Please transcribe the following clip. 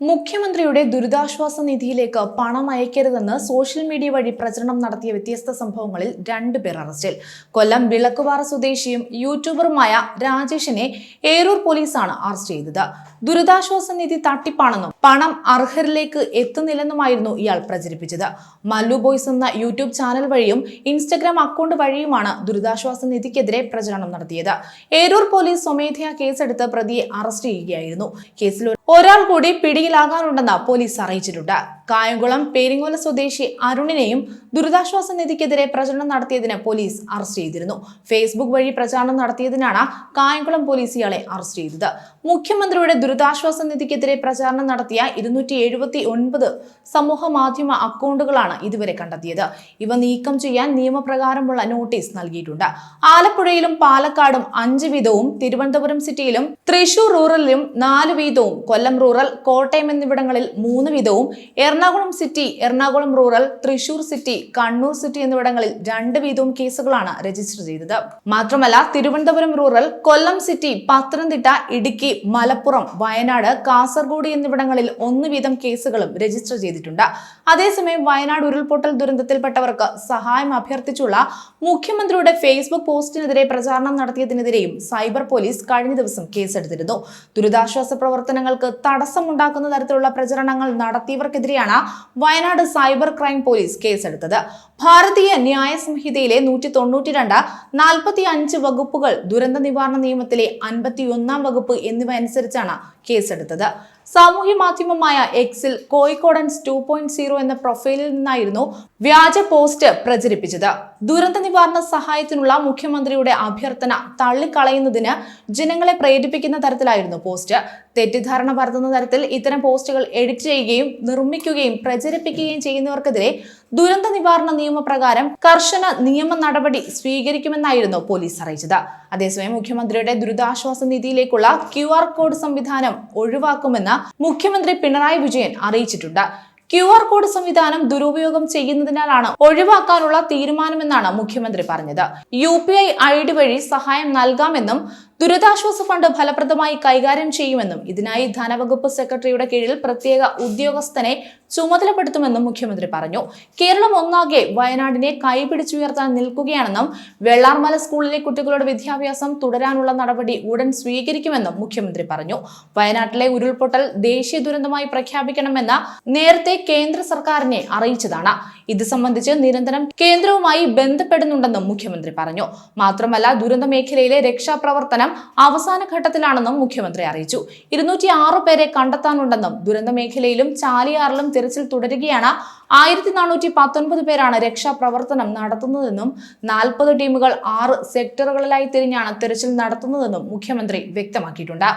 മുഖ്യമന്ത്രിയുടെ ദുരിതാശ്വാസ നിധിയിലേക്ക് പണം അയക്കരുതെന്ന് സോഷ്യൽ മീഡിയ വഴി പ്രചരണം നടത്തിയ വ്യത്യസ്ത സംഭവങ്ങളിൽ രണ്ടുപേർ അറസ്റ്റിൽ. കൊല്ലം വിളക്കുപാറ സ്വദേശിയും യൂട്യൂബറുമായ രാജേഷിനെ ഏരൂർ പോലീസാണ് അറസ്റ്റ് ചെയ്തത്. ദുരിതാശ്വാസ നിധി തട്ടിപ്പാണെന്നും പണം അർഹരിലേക്ക് എത്തുന്നില്ലെന്നുമായിരുന്നു ഇയാൾ പ്രചരിപ്പിച്ചത്. മല്ലു ബോയ്സ് എന്ന യൂട്യൂബ് ചാനൽ വഴിയും ഇൻസ്റ്റഗ്രാം അക്കൗണ്ട് വഴിയുമാണ് ദുരിതാശ്വാസ നിധിക്കെതിരെ പ്രചരണം നടത്തിയത്. ഏരൂർ പോലീസ് സ്വമേധയാ കേസെടുത്ത് പ്രതിയെ അറസ്റ്റ് ചെയ്യുകയായിരുന്നു. കേസിൽ ഒരാൾ കൂടി പിടിയിലാകാനുണ്ടെന്ന് പോലീസ് അറിയിച്ചിട്ടുണ്ട്. കായംകുളം പേരിങ്ങോല സ്വദേശി അരുണിനെയും ദുരിതാശ്വാസ നിധിക്കെതിരെ പ്രചരണം നടത്തിയതിന് പോലീസ് അറസ്റ്റ് ചെയ്തിരുന്നു. ഫേസ്ബുക്ക് വഴി പ്രചാരണം നടത്തിയതിനാണ് കായംകുളം പോലീസ് ഇയാളെ അറസ്റ്റ് ചെയ്തത്. മുഖ്യമന്ത്രിയുടെ ദുരിതാശ്വാസ നിധിക്കെതിരെ പ്രചാരണം നടത്തിയ ഇരുന്നൂറ്റി എഴുപത്തി ഒൻപത് സമൂഹ മാധ്യമ അക്കൗണ്ടുകളാണ് ഇതുവരെ കണ്ടെത്തിയത്. ഇവ നീക്കം ചെയ്യാൻ നിയമപ്രകാരമുള്ള നോട്ടീസ് നൽകിയിട്ടുണ്ട്. ആലപ്പുഴയിലും പാലക്കാടും അഞ്ച് വീതവും തിരുവനന്തപുരം സിറ്റിയിലും തൃശൂർ റൂറലിലും നാല് വീതവും കൊല്ലം റൂറൽ കോട്ടയം എന്നിവിടങ്ങളിൽ മൂന്ന് വീതവും Ernakulam city Ernakulam rural Thrissur city Kannur city എന്നിവിടങ്ങളിൽ രണ്ട് വീതവും കേസുകളാണ് രജിസ്റ്റർ ചെയ്തത്. മാത്രമല്ല തിരുവനന്തപുരം റൂറൽ കൊല്ലം സിറ്റി പത്തനംതിട്ട ഇടുക്കി മലപ്പുറം വയനാട് കാസർഗോഡ് എന്നിവിടങ്ങളിൽ ഒന്ന് വീതം കേസുകളും രജിസ്റ്റർ ചെയ്തിട്ടുണ്ട്. അതേസമയം വയനാട് ഉരുൾപൊട്ടൽ ദുരന്തത്തിൽപ്പെട്ടവർക്ക് സഹായം അഭ്യർത്ഥിച്ചുള്ള മുഖ്യമന്ത്രിയുടെ ഫേസ്ബുക്ക് പോസ്റ്റിനെതിരെ പ്രചാരണം നടത്തിയതിനെതിരെയും സൈബർ പോലീസ് കഴിഞ്ഞ ദിവസം കേസെടുത്തിരുന്നു. ദുരിതാശ്വാസ പ്രവർത്തനങ്ങൾക്ക് തടസ്സമുണ്ടാക്കുന്ന തരത്തിലുള്ള പ്രചരണങ്ങൾ നടത്തിയവർക്കെതിരെയാണ് വയനാട് സൈബർ ക്രൈം പോലീസ് കേസെടുത്തത്. ഭാരതീയ ന്യായ സംഹിതയിലെ നൂറ്റി തൊണ്ണൂറ്റി രണ്ട് നാൽപ്പത്തി അഞ്ച് വകുപ്പുകൾ ദുരന്ത നിവാരണ നിയമത്തിലെ അൻപത്തി ഒന്നാം വകുപ്പ് എന്നിവ അനുസരിച്ചാണ് കേസെടുത്തത്. സാമൂഹ്യ മാധ്യമമായ എക്സിൽ കോഴിക്കോടൻസ് ടു പോയിന്റ് സീറോ എന്ന പ്രൊഫൈലിൽ നിന്നായിരുന്നു വ്യാജ പോസ്റ്റ് പ്രചരിപ്പിച്ചത്. ദുരന്ത നിവാരണ സഹായത്തിനുള്ള മുഖ്യമന്ത്രിയുടെ അഭ്യർത്ഥന തള്ളിക്കളയുന്നതിന് ജനങ്ങളെ പ്രേരിപ്പിക്കുന്ന തരത്തിലായിരുന്നു പോസ്റ്റ്. തെറ്റിദ്ധാരണ പരത്തുന്ന തരത്തിൽ ഇത്തരം പോസ്റ്റുകൾ എഡിറ്റ് ചെയ്യുകയും നിർമ്മിക്കുകയും പ്രചരിപ്പിക്കുകയും ചെയ്യുന്നവർക്കെതിരെ ദുരന്ത നിവാരണ നിയമപ്രകാരം കർശന നിയമ നടപടി സ്വീകരിക്കുമെന്നായിരുന്നു പോലീസ് അറിയിച്ചത്. അതേസമയം മുഖ്യമന്ത്രിയുടെ ദുരിതാശ്വാസ നിധിയിലേക്കുള്ള ക്യു കോഡ് സംവിധാനം ഒഴിവാക്കുമെന്ന് മുഖ്യമന്ത്രി പിണറായി വിജയൻ അറിയിച്ചിട്ടുണ്ട്. ക്യു ആർ കോഡ് സംവിധാനം ദുരുപയോഗം ചെയ്യുന്നതിനാലാണ് ഒഴിവാക്കാനുള്ള തീരുമാനമെന്നാണ് മുഖ്യമന്ത്രി പറഞ്ഞത്. U P I I D വഴി സഹായം നൽകാമെന്നും ദുരിതാശ്വാസ ഫണ്ട് ഫലപ്രദമായി കൈകാര്യം ചെയ്യുമെന്നും ഇതിനായി ധനവകുപ്പ് സെക്രട്ടറിയുടെ കീഴിൽ പ്രത്യേക ഉദ്യോഗസ്ഥനെ ചുമതലപ്പെടുത്തുമെന്നും മുഖ്യമന്ത്രി പറഞ്ഞു. കേരളം ഒന്നാകെ വയനാടിനെ കൈപിടിച്ചുയർത്താൻ നിൽക്കുകയാണെന്നും വെള്ളാർമല സ്കൂളിലെ കുട്ടികളുടെ വിദ്യാഭ്യാസം തുടരാനുള്ള നടപടി ഉടൻ സ്വീകരിക്കുമെന്നും മുഖ്യമന്ത്രി പറഞ്ഞു. വയനാട്ടിലെ ഉരുൾപൊട്ടൽ ദേശീയ ദുരന്തമായി പ്രഖ്യാപിക്കണമെന്ന് നേരത്തെ കേന്ദ്ര സർക്കാരിനെ അറിയിച്ചതാണ്. ഇത് സംബന്ധിച്ച് നിരന്തരം കേന്ദ്രവുമായി ബന്ധപ്പെടുന്നുണ്ടെന്നും മുഖ്യമന്ത്രി പറഞ്ഞു. മാത്രമല്ല ദുരന്ത മേഖലയിലെ രക്ഷാപ്രവർത്തനം അവസാന ഘട്ടത്തിലാണെന്നും മുഖ്യമന്ത്രി അറിയിച്ചു. ഇരുന്നൂറ്റി ആറ് പേരെ കണ്ടെത്താനുണ്ടെന്നും ദുരന്ത മേഖലയിലും ചാലിയാറിലും തിരച്ചിൽ തുടരുകയാണ്. ആയിരത്തി നാനൂറ്റി പത്തൊൻപത് പേരാണ് രക്ഷാപ്രവർത്തനം നടത്തുന്നതെന്നും നാൽപ്പത് ടീമുകൾ ആറ് സെക്ടറുകളിലായി തിരിഞ്ഞാണ് തിരച്ചിൽ നടത്തുന്നതെന്നും മുഖ്യമന്ത്രി വ്യക്തമാക്കിയിട്ടുണ്ട്.